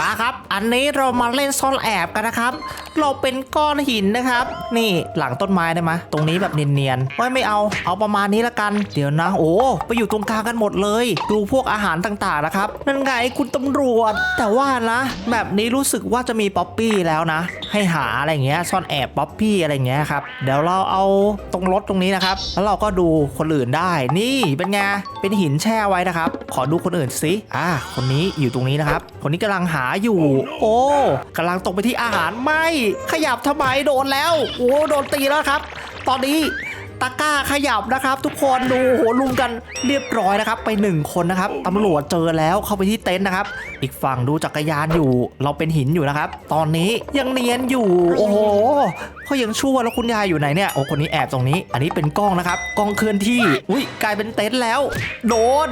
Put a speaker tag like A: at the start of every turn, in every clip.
A: มาครับ อันนี้เรามาเล่นซ่อนแอบกันนะครับ เราเป็นก้อนหินนะครับ นี่หลังต้นไม้ได้ไหมตรงนี้แบบเนียนๆไม่ไม่เอาเอาประมาณนี้ละกัน เดี๋ยวนะ โอ้ไปอยู่ตรงกลางกันหมดเลย ดูพวกอาหารต่างๆนะครับนั่นไงคุณตำรวจ แต่ว่านะแบบนี้รู้สึกว่าจะมีป๊อปปี้แล้วนะ ให้หาอะไรเงี้ยซ่อนแอบป๊อปปี้อะไรเงี้ยครับเดี๋ยวเราเอาตรงรถตรงนี้นะครับแล้วเราก็ดูคนอื่นได้ นี่เป็นไงเป็นหินแช่ไว้นะครับ ขอดูคนอื่นสิอ่าคนนี้อยู่ตรงนี้นะครับ คนนี้กำลังหาอยู่ โอ้กำลังตกไปที่อาหารไม่ขยับทำไมโดนแล้ว โอ้โดนตีแล้วครับ ตอนนี้ ตะก้าขยับนะครับทุกคนดูโหลุมกันเรียบร้อยนะครับ ไปหนึ่งคนนะครับตำรวจเจอแล้วเข้าไปที่เต็นท์นะครับ อีกฝั่งดูจักรยานอยู่ เราเป็นหินอยู่นะครับ ตอนนี้ยังเนียนอยู่ โอ้โหเขายังชั่วแล้วคุณยายอยู่ไหนเนี่ยโอ้คนนี้แอบตรงนี้ อันนี้เป็นกล้องนะครับกล้องเคลื่อนที่อุ้ยกลายเป็นเต็นท์แล้ว โดน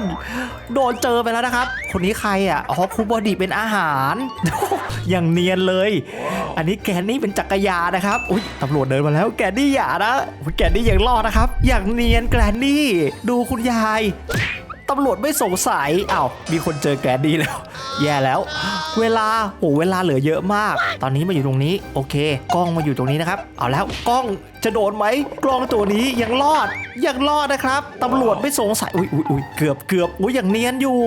A: โดนเจอไปแล้วนะครับ คนนี้ใครอะอ๋อคูบอดีเป็นอาหารอย่างเนียนเลย อันนี้แกนนี่เป็นจักรยานนะครับอุ้ยตำรวจเดินมาแล้วแกนนี่อย่านะแกนนี่ยังรอดนะครับ อย่างเนียนแกรนนี่ ดูคุณยายตำรวจไม่สงสัยอ้าวมีคนเจอแกรนนี่แล้ว แย่แล้ว เวลาโหเวลาเหลือเยอะมาก ตอนนี้มาอยู่ตรงนี้ โอเค กล้องมาอยู่ตรงนี้นะครับ เอาแล้วกล้องจะโดนไหม กล้องตัวนี้ยังรอด ยังรอดนะครับ ตำรวจไม่สงสัย อุ้ยอุ้ยอุ้ยเกือบเกือบอุ้ยอย่างเนียนอยู่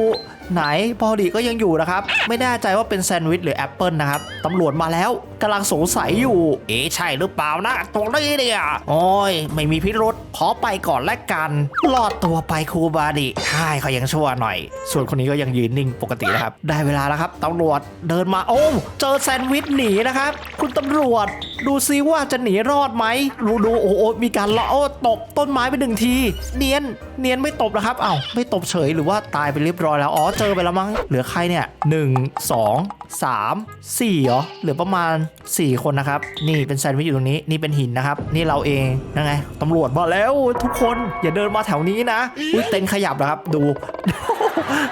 A: ไหนพอดีก็ยังอยู่นะครับ ไม่แน่ใจว่าเป็นแซนด์วิชหรือแอปเปิลนะครับตำรวจมาแล้วกำลังสงสัยอยู่ เอ๊ะใช่หรือเปล่านะตรงนี้เนี่ยโอ้ย ไม่มีพิรุษขอไปก่อนและกันรอดตัวไปครูบาดิใช่เขายังชั่วหน่อย ส่วนคนนี้ก็ยังยืนนิ่งปกตินะครับ ได้เวลาแล้วครับตำรวจเดินมาโอ้เจอแซนด์วิชหนีนะครับ คุณตำรวจ ดูซิว่าจะหนีรอดไหมดูดูโอ้โหมีการเลาะโอ้ตบต้นไม้ไปหนึ่งที เนียนเนียนไม่ตบนะครับเอ้าไม่ตบเฉยหรือว่าตายไปเรียบร้อยแล้วอ๋อเจอไปแล้วมั้ง เหลือใครเนี่ย1 2 3 4เหรอ เหลือประมาณ 4 คนนะครับ นี่เป็นแซนด์วิชอยู่ตรงนี้ นี่เป็นหินนะครับ นี่เราเองนั่นไงตำรวจมาแล้วทุกคนอย่าเดินมาแถวนี้นะอุ้ยเต็นขยับนะครับ ดู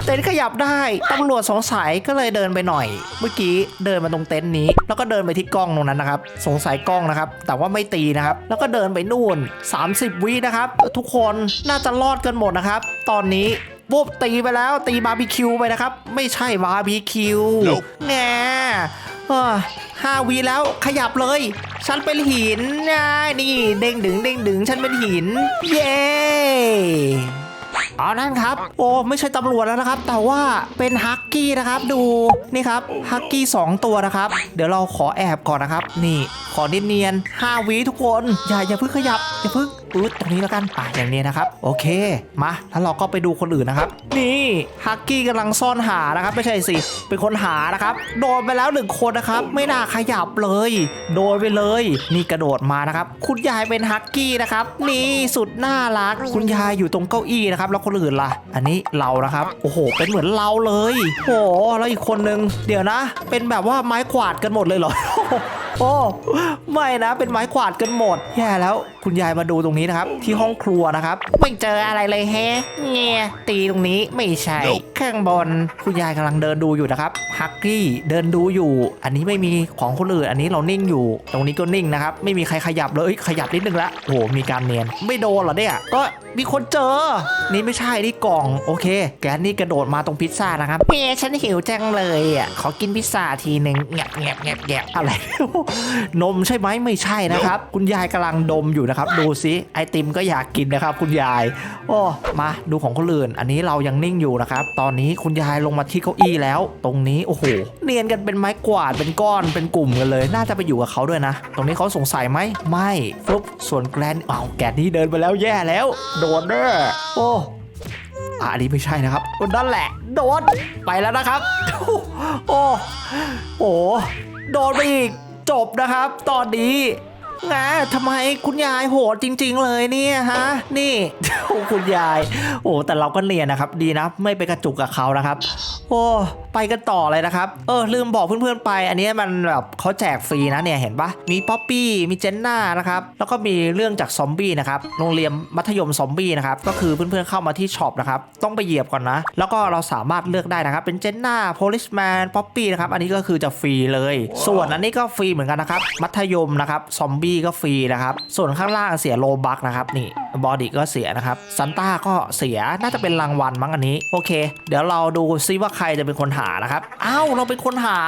A: เต็นขยับได้ตำรวจสงสัยก็เลยเดินไปหน่อย เมื่อกี้เดินมาตรงเต็นท์นี้ แล้วก็เดินไปที่กล้องตรงนั้นนะครับ สงสัยกล้องนะครับ แต่ว่าไม่ตีนะครับ แล้วก็เดินไปนู่น 30 วินะครับ ทุกคนน่าจะรอดกันหมดนะครับ ตอนนี้ ปุ๊บตีไปแล้วตีบาร์บีคิวไปนะครับ ไม่ใช่บาร์บีคิว
B: Nope
A: แง่เอ้อห้าวีแล้วขยับเลย ฉันเป็นหินนะนี่เด้งดึงเด้งดึงฉันเป็นหิน เย้อ๋อนั่นครับ โอ้ไม่ใช่ตำรวจแล้วนะครับ แต่ว่าเป็นฮักกี้นะครับ ดูนี่ครับฮักกี้2ตัวนะครับ เดี๋ยวเราขอแอบก่อนนะครับ นี่ ขอเนียนๆ5วิทุกคน อย่าอย่าเพิ่งขยับ อย่าเพิ่งอืดตรงนี้แล้วกันอะอย่างนี้นะครับ โอเค มา แล้วเราก็ไปดูคนอื่นนะครับ นี่ฮักกี้กำลังซ่อนหานะครับ ไม่ใช่สิ เป็นคนหานะครับ โดนไปแล้วหนึ่งคนนะครับ ไม่น่าขยับเลย โดนไปเลย นี่กระโดดมานะครับ คุณยายเป็นฮักกี้นะครับ นี่สุดน่ารัก คุณยายอยู่ตรงเก้าอี้นะครับ แล้วคนอื่นล่ะ อันนี้เรานะครับ โอ้โห เป็นเหมือนเราเลย โอ้โห แล้วอีกคนนึง เดี๋ยวนะ เป็นแบบว่าไม้กวาดกันหมดเลยเหรอ โอ้ไม่นะเป็นไม้กวาดกันหมดแย่แล้วคุณยายมาดูตรงนี้นะครับ ที่ห้องครัวนะครับไม่เจออะไรเลยแฮะเงียตีตรงนี้ไม่ใช่
B: Nope
A: ข้างบนคุณยายกำลังเดินดูอยู่นะครับฮักกี้เดินดูอยู่ อันนี้ไม่มีของคนอื่นอันนี้เรานิ่งอยู่ ตรงนี้ก็นิ่งนะครับ ไม่มีใครขยับเลยเอ้ยขยับนิดนึงละโอ้โหมีการเนียนไม่โดนเหรอเนี่ยก็มีคนเจอ นี่ไม่ใช่นี่กล่องโอเค แกนนี่กระโดดมาตรงพิซซ่านะครับเฮ้ฉันหิวจังเลยอะขอกินพิซซ่าทีหนึ่งแงบแงบแงบแงบอะไรนมใช่ไหมไม่ใช่นะครับ คุณยายกำลังดมอยู่นะครับ ดูซิไอติมก็อยากกินนะครับ คุณยาย โอ้มาดูของคนอื่น อันนี้เรายังนิ่งอยู่นะครับ ตอนนี้คุณยายลงมาที่เก้าอี้แล้ว ตรงนี้โอ้โหเนียนกันเป็นไม้กวาดเป็นก้อนเป็นกลุ่มกันเลย น่าจะไปอยู่กับเขาด้วยนะ ตรงนี้เขาสงสัยไหมไม่ปุ๊บส่วนแกรนอ้าวแกนนี่เดินไปแล้วแย่แล้ว โดนแน่โอ้อะอันนี้ไม่ใช่นะครับนั่นแหละ โดนไปแล้วนะครับ โอ้โหโดนไปอีก จบนะครับ ตอนนี้ ไงทำไมคุณยายโหดจริง ๆ เลยเนี่ยฮะ นี่โอ้คุณยาย โอ้แต่เราก็เนียนนะครับ ดีนะ ไม่ไปกระจุกกับเขานะครับ โอ้ไปกันต่อเลยนะครับ เออ ลืมบอกเพื่อนๆไป อันนี้มันแบบเขาแจกฟรีนะเนี่ยเห็นปะมีป๊อปปี้มีเจนน่านะครับ แล้วก็มีเรื่องจากซอมบี้นะครับโรงเรียนมัธยมซอมบี้นะครับก็คือเพื่อนๆเข้ามาที่ช็อปนะครับต้องไปเหยียบก่อนนะ แล้วก็เราสามารถเลือกได้นะครับ เป็นเจนน่าโพลิสแมนป๊อปปี้นะครับอันนี้ก็คือจะฟรีเลย ส่วนอันนี้ก็ฟรีเหมือนกันนะครับมัธยมนะครับซอมบี้ก็ฟรีนะครับ ส่วนข้างล่างเสียโลบักนะครับนี่บอดี้ก็เสียนะครับซันต้าก็เสียน่าจะเป็นรางวัลมั้งอันนี้โอเค เดี๋ยวเราดูซิว่าใครจะเป็นคนหานะครับอ้าวเราเป็นคนหา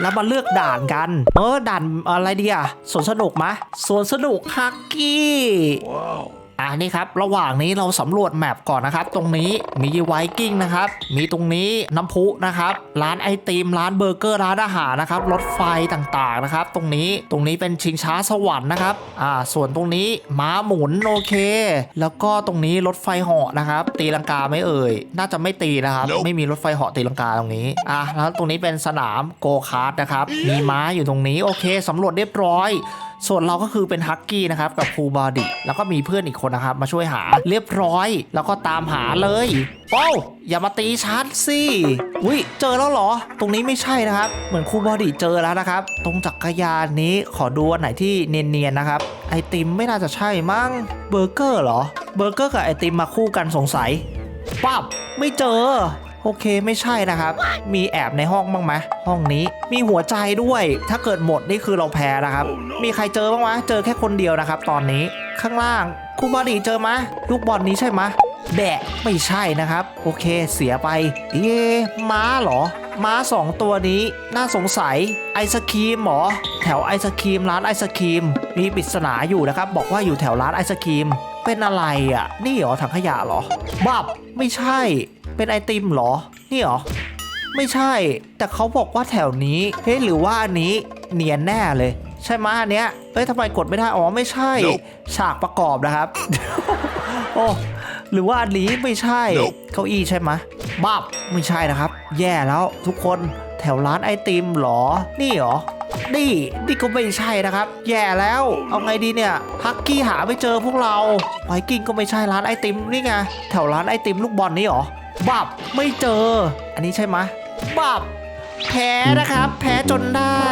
A: แล้วมาเลือกด่านกัน เออด่านอะไรดีอะสวนสนุกมะสวนสนุกฮักกี้ อ่านี่ครับระหว่างนี้เราสำรวจแมปก่อนนะครับ ตรงนี้มีไวกิ้งนะครับ มีตรงนี้น้ำพุนะครับ ร้านไอติม ร้านเบอร์เกอร์ร้านอาหารนะครับรถไฟต่างๆนะครับ ตรงนี้ตรงนี้เป็นชิงช้าสวรรค์นะครับอ่าส่วนตรงนี้ม้าหมุนโอเค แล้วก็ตรงนี้รถไฟเหาะนะครับ ตีลังกาไหม่เอ่ย น่าจะไม่ตีนะครับ
B: Nope
A: ไม่มีรถไฟเหาะตีลังกาตรงนี้อะแล้วตรงนี้เป็นสนามโกคาร์ดนะครับมีม้าอยู่ตรงนี้โอเคสำรวจเรียบร้อย ส่วนเราก็คือเป็นฮักกี้นะครับกับครูบอดี้แล้วก็มีเพื่อนอีกคนนะครับมาช่วยหาเรียบร้อย แล้วก็ตามหาเลยโอ้อย่ามาตีชัดสิอุ้ยเจอแล้วเหรอ ตรงนี้ไม่ใช่นะครับ เหมือนครูบอดี้เจอแล้วนะครับ ตรงจักรยานนี้ขอดูอันไหนที่เนียนๆนะครับ ไอติมไม่น่าจะใช่มั้งเบอร์เกอร์เหรอเบอร์เกอร์กับไอติมมาคู่กันสงสัยปั๊บไม่เจอ โอเคไม่ใช่นะครับ มีแอบในห้องบ้างไหมห้องนี้มีหัวใจด้วย ถ้าเกิดหมดนี่คือเราแพ้นะครับ มีใครเจอบ้างไหมเจอแค่คนเดียวนะครับ ตอนนี้ข้างล่างครูบอดีเจอไหมลูกบอลนี้ใช่ไหมแบะไม่ใช่นะครับ โอเคเสียไป เอ๊ม้าเหรอ ม้าสองตัวนี้น่าสงสัยไอศครีมเหรอ แถวไอศครีมร้านไอศครีม มีปริศนาอยู่นะครับ บอกว่าอยู่แถวร้านไอศครีม เป็นอะไรอะ นี่หรอถังขยะเหรอบับไม่ใช่ เป็นไอติมเหรอ นี่เหรอ ไม่ใช่ แต่เขาบอกว่าแถวนี้ เฮ้ยหรือว่าอันนี้เนียนแน่เลย ใช่ไหมยอันเนี้ยเอ้ยทำไมกดไม่ได้ อ๋อ ไม่ใช่
B: Nope
A: ฉากประกอบนะครับ โอ้ หรือว่าอันนี้ไม่ใช่
B: Nope
A: เก้าอี้ใช่ไหมยบับไม่ใช่นะครับ แย่แล้วทุกคน แถวร้านไอติมเหรอ นี่เหรอนี่นี่ก็ไม่ใช่นะครับ แย่แล้ว เอาไงดีเนี่ย ฮักกี้หาไม่เจอพวกเราไวกิ้งก็ไม่ใช่ร้านไอติมนี่ไง แถวร้านไอติมลูกบอลนี่เหรอ บับไม่เจอ อันนี้ใช่ไหมบับแพ้นะครับ แพ้จนได้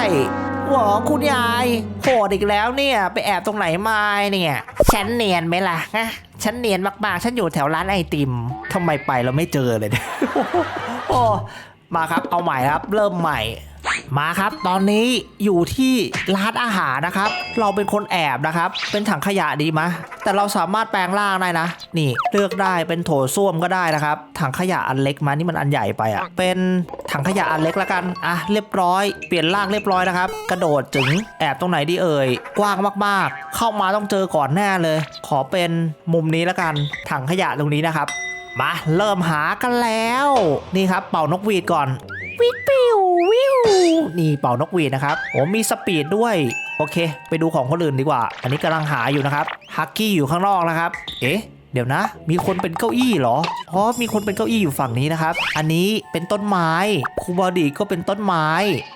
A: หวอคุณยายโหดอีกแล้วเนี่ย ไปแอบตรงไหนมาเนี่ยฉันเนียนไหมล่ะฮะฉันเนียนมากๆ ฉันอยู่แถวร้านไอติมทำไมไปเราไม่เจอเลยเนี่ยโอ้มาครับเอาใหม่ครับ เริ่มใหม่ มาครับ ตอนนี้อยู่ที่ร้านอาหารนะครับ เราเป็นคนแอบนะครับ เป็นถังขยะดีมะ แต่เราสามารถแปลงร่างได้นะ นี่เลือกได้เป็นโถส้วมก็ได้นะครับ ถังขยะอันเล็กมานี่มันอันใหญ่ไปอะ่ะ เป็นถังขยะอันเล็กละกัน อะเรียบร้อย เปลี่ยนร่างเรียบร้อยนะครับ กระโดดจึงแอบตรงไหนดีเอ่ย กว้างมากๆ เข้ามาต้องเจอก่อนแน่เลย ขอเป็นมุมนี้ละกัน ถังขยะตรงนี้นะครับ มาเริ่มหากันแล้ว นี่ครับ เป่านกหวีดก่อน วิปิววิวนี่เป่านกหวีดนะครับโอ้มีสปีดด้วย โอเค ไปดูของคนอื่นดีกว่า อันนี้กำลังหาอยู่นะครับฮักกี้อยู่ข้างนอกนะครับ เอ๊ะเดี๋ยวนะ มีคนเป็นเก้าอี้เหรอ อ๋อ มีคนเป็นเก้าอี้อยู่ฝั่งนี้นะครับ อันนี้เป็นต้นไม้ คูบอดีก็เป็นต้นไม้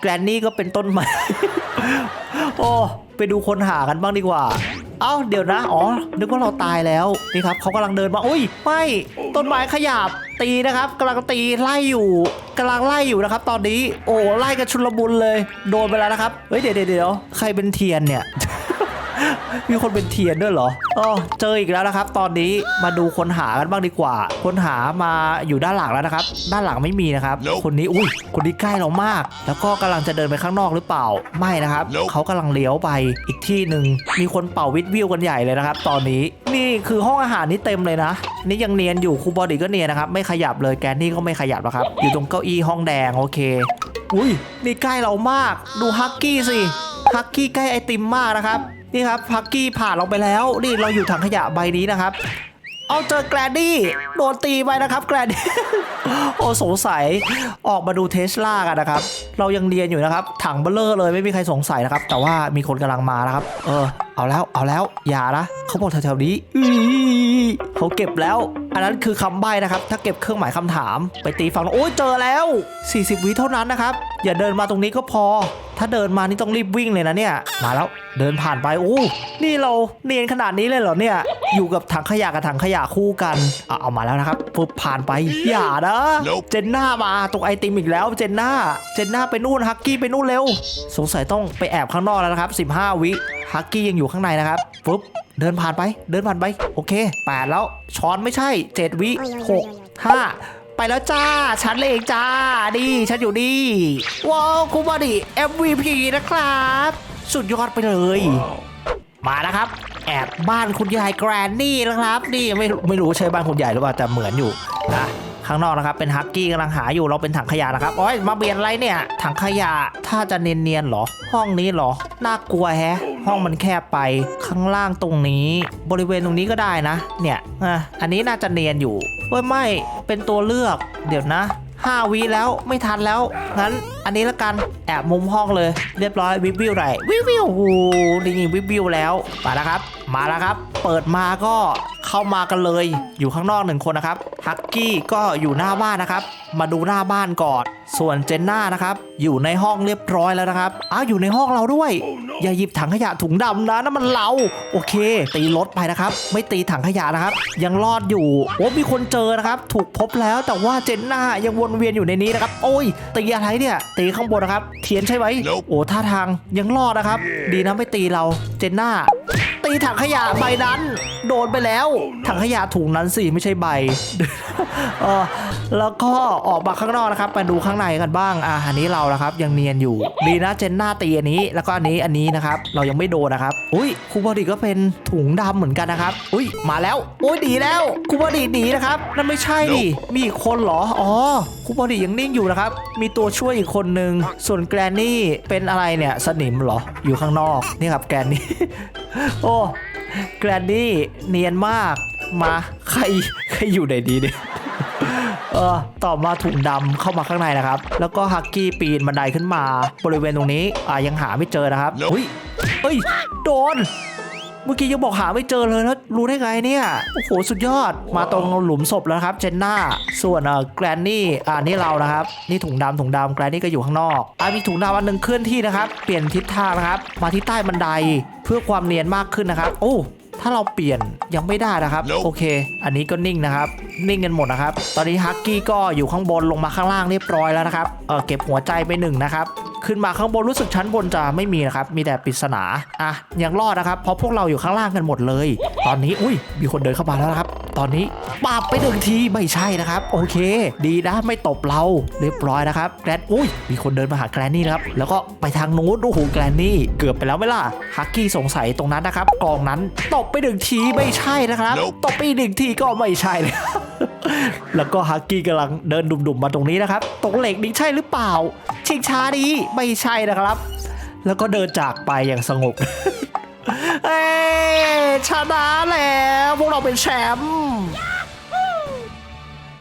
A: แกรนนี่ก็เป็นต้นไม้ โอ้ ไปดูคนหากันบ้างดีกว่า เอ้า เดี๋ยวนะ อ๋อ นึกว่าเราตายแล้ว นี่ครับ เขากำลังเดินมา อุ้ย ไม่ ต้นไม้ขยับ ตีนะครับกำลังตีไล่อยู่กำลังไล่อยู่นะครับ ตอนนี้โอ้ไล่กันชุลมุนเลย โดนไปแล้วนะครับเฮ้ยเดี๋ยวเดี๋ยวเดี๋ยวใครเป็นเทียนเนี่ย มีคนเป็นเทียนด้วยเหรออ๋อเจออีกแล้วนะครับ ตอนนี้มาดูคนหากันบ้างดีกว่า คนหามาอยู่ด้านหลังแล้วนะครับ ด้านหลังไม่มีนะครับ
B: Nope
A: คนนี้อุ้ยคนนี้ใกล้เรามาก แล้วก็กำลังจะเดินไปข้างนอกหรือเปล่า ไม่นะครับ
B: Nope
A: เขากำลังเลี้ยวไปอีกที่หนึ่งมีคนเป่าวิทวิวกันใหญ่เลยนะครับ ตอนนี้นี่คือห้องอาหารนี่เต็มเลยนะ นี่ยังเนียนอยู่ครูบอดี้ก็เนียนนะครับ ไม่ขยับเลยแกนนี่ก็ไม่ขยับนะครับ อยู่ตรงเก้าอี้ห้องแดงโอเค อุ้ยนี่ใกล้เรามาก ดูฮักกี้สิฮักกี้ใกล้ไอติมมากนะครับ นี่ครับฮักกี้ผ่านเราไปแล้ว นี่เราอยู่ถังขยะใบนี้นะครับ เอาเจอแกรนดี้โดนตีไปนะครับแกรนดี้โอ้สงสัยออกมาดูเทสลากันนะครับ เรายังเรียนอยู่นะครับ ถังเบลเลอร์เลยไม่มีใครสงสัยนะครับ แต่ว่ามีคนกำลังมานะครับ เออ เอาแล้วเอาแล้วอย่านะเขาบอกแถวๆนี้เขาเก็บแล้ว อันนั้นคือคำใบ้นะครับ ถ้าเก็บเครื่องหมายคำถาม ไปตีฝั่งโน้นโอ้ยเจอแล้ว 40 วิเท่านั้นนะครับ อย่าเดินมาตรงนี้ก็พอ ถ้าเดินมานี่ต้องรีบวิ่งเลยนะเนี่ย มาแล้วเดินผ่านไปโอ้นี่เราเนียนขนาดนี้เลยเหรอเนี่ย อยู่กับถังขยะกับถังขยะคู่กันอะเอามาแล้วนะครับปุ๊บผ่านไปอย่านะ
B: Nope
A: เจนหน้ามาตรงไอติมอีกแล้วเจนหน้า เจนหน้าไปนู่นฮักกี้ไปนู่นเร็ว สงสัยต้องไปแอบข้างนอกแล้วนะครับ 15 วิฮักกี้ยังอยู่ข้างในนะครับปุ๊บเดินผ่านไป เดินผ่านไป โอเคแปดแล้ว ช้อนไม่ใช่ 7 วิหกห้า ไปแล้วจ้า ฉันเลยเองจ้าดีฉันอยู่ดีว้าวคูบอดี้ MVP นะครับ สุดยอดไปเลย มาแล้วครับ แอบบ้านคุณยายแกรนนี่นะครับ นี่ไม่ไม่รู้ใช่บ้านคุณยายหรือเปล่าแต่เหมือนอยู่นะข้างนอกนะครับ เป็นฮักกี้กำลังหาอยู่เราเป็นถังขยะนะครับโอ้ยมาเบียนอะไรเนี่ย ถังขยะถ้าจะเนียนๆหรอ ห้องนี้หรอน่ากลัวแฮะ ห้องมันแคบไปข้างล่างตรงนี้ บริเวณตรงนี้ก็ได้นะ เนี่ยอะอันนี้น่าจะเนียนอยู่เว้ยไม่เป็นตัวเลือก เดี๋ยวนะห้าวีแล้วไม่ทันแล้ว งั้นอันนี้ละกันแอบมุมห้องเลย เรียบร้อยวิบวิวไรวิววิวโอ้โหนี่วิบวิวแล้วมาแล้วครับ มาแล้วครับ เปิดมาก็ เข้ามากันเลย อยู่ข้างนอกหนึ่งคนนะครับฮักกี้ก็อยู่หน้าบ้านนะครับ มาดูหน้าบ้านก่อนส่วนเจนน่านะครับ อยู่ในห้องเรียบร้อยแล้วนะครับอ้าวอยู่ในห้องเราด้วยอย่าหยิบถังขยะถุงดำนะนั่นมันเราโอเค ตีรถไปนะครับ ไม่ตีถังขยะนะครับ ยังรอดอยู่โอ้มีคนเจอนะครับ ถูกพบแล้วแต่ว่าเจนน่ายังวนเวียนอยู่ในนี้นะครับ โอ้ยตีอะไรเนี่ยตีข้างบนนะครับ เทียนใช่ไหม
B: Nope
A: โอ้ท่าทางยังรอดนะครับดีนะไม่ตีเราเจนน่า ถังขยะใบนั้น โดนไปแล้ว ถังขยะถุงนั้นสิไม่ใช่ใบเออแล้วก็ออกมาข้างนอกนะครับมาดูข้างในกันบ้างอะอันนี้เรานะครับยังเนียนอยู่ดีนะเจนหน้าตีอันนี้แล้วก็อันนี้อันนี้นะครับเรายังไม่โดนนะครับอุ้ยครูบอดีก็เป็นถุงดำเหมือนกันนะครับอุ้ยมาแล้วโอ้ยดีแล้วครูบอดีหนีนะครับนั่นไม่ใช่ดิมีอีกคนเหรออ๋อครูบอดียังนิ่งอยู่นะครับมีตัวช่วยอีกคนนึงส่วนแกรนนี่เป็นอะไรเนี่ยสนิมเหรออยู่ข้างนอกนี่ครับแกรนนี่ โอ้แกรนนี่เนียนมากมาใครใครอยู่ในนี้เนี่ยเออต่อมาถุงดำเข้ามาข้างในนะครับ แล้วก็ฮักกี้ปีนบันไดขึ้นมา บริเวณตรงนี้อ่ายังหาไม่เจอนะครับ
B: Nope
A: เฮ้ยเอ้ยโดน เมื่อกี้ยังบอกหาไม่เจอเลยแล้วรู้ได้ไงเนี่ย โอ้โห สุดยอด มาตรงหลุมศพแล้วนะครับ เจนน่า ส่วนเอ่อแกรนนี่อ่านี่เรานะครับ นี่ถุงดำถุงดำแกรนนี่ก็อยู่ข้างนอกอ่ามีถุงดำอันหนึ่งเคลื่อนที่นะครับ เปลี่ยนทิศทางนะครับ มาที่ใต้บันไดเพื่อความเนียนมากขึ้นนะครับ โอ้ถ้าเราเปลี่ยนยังไม่ได้นะครับ
B: Nope
A: โอเค อันนี้ก็นิ่งนะครับ นิ่งกันหมดนะครับ ตอนนี้ฮักกี้ก็อยู่ข้างบนลงมาข้างล่างเรียบร้อยแล้วนะครับเออเก็บหัวใจไปหนึ่งนะครับ ขึ้นมาข้างบนรู้สึกชั้นบนจะไม่มีนะครับ มีแต่ปริศนา อะ ยังรอดนะครับ เพราะพวกเราอยู่ข้างล่างกันหมดเลย ตอนนี้ อุ้ย มีคนเดินเข้ามาแล้วนะครับ ตอนนี้ปาบไปหนึ่งทีไม่ใช่นะครับ โอเค ดีนะไม่ตบเราเรียบร้อยนะครับแกรนอุ้ยมีคนเดินมาหาแกรนนี่นะครับแล้วก็ไปทางนู้นโอ้โหแกรนนี่เกือบไปแล้วไหมล่ะฮักกี้สงสัยตรงนั้นนะครับกองนั้นตบไปหนึ่งทีไม่ใช่นะครับ
B: Nope
A: ตบไปอีกหนึ่งทีก็ไม่ใช่เลยแล้วก็ฮักกี้กำลังเดินดุ่มๆมาตรงนี้นะครับตรงเหล็กนี้ใช่หรือเปล่า ชิงช้านี้ไม่ใช่นะครับ แล้วก็เดินจากไปอย่างสงบ เอ้ชนะแล้ว พวกเราเป็นแชมป์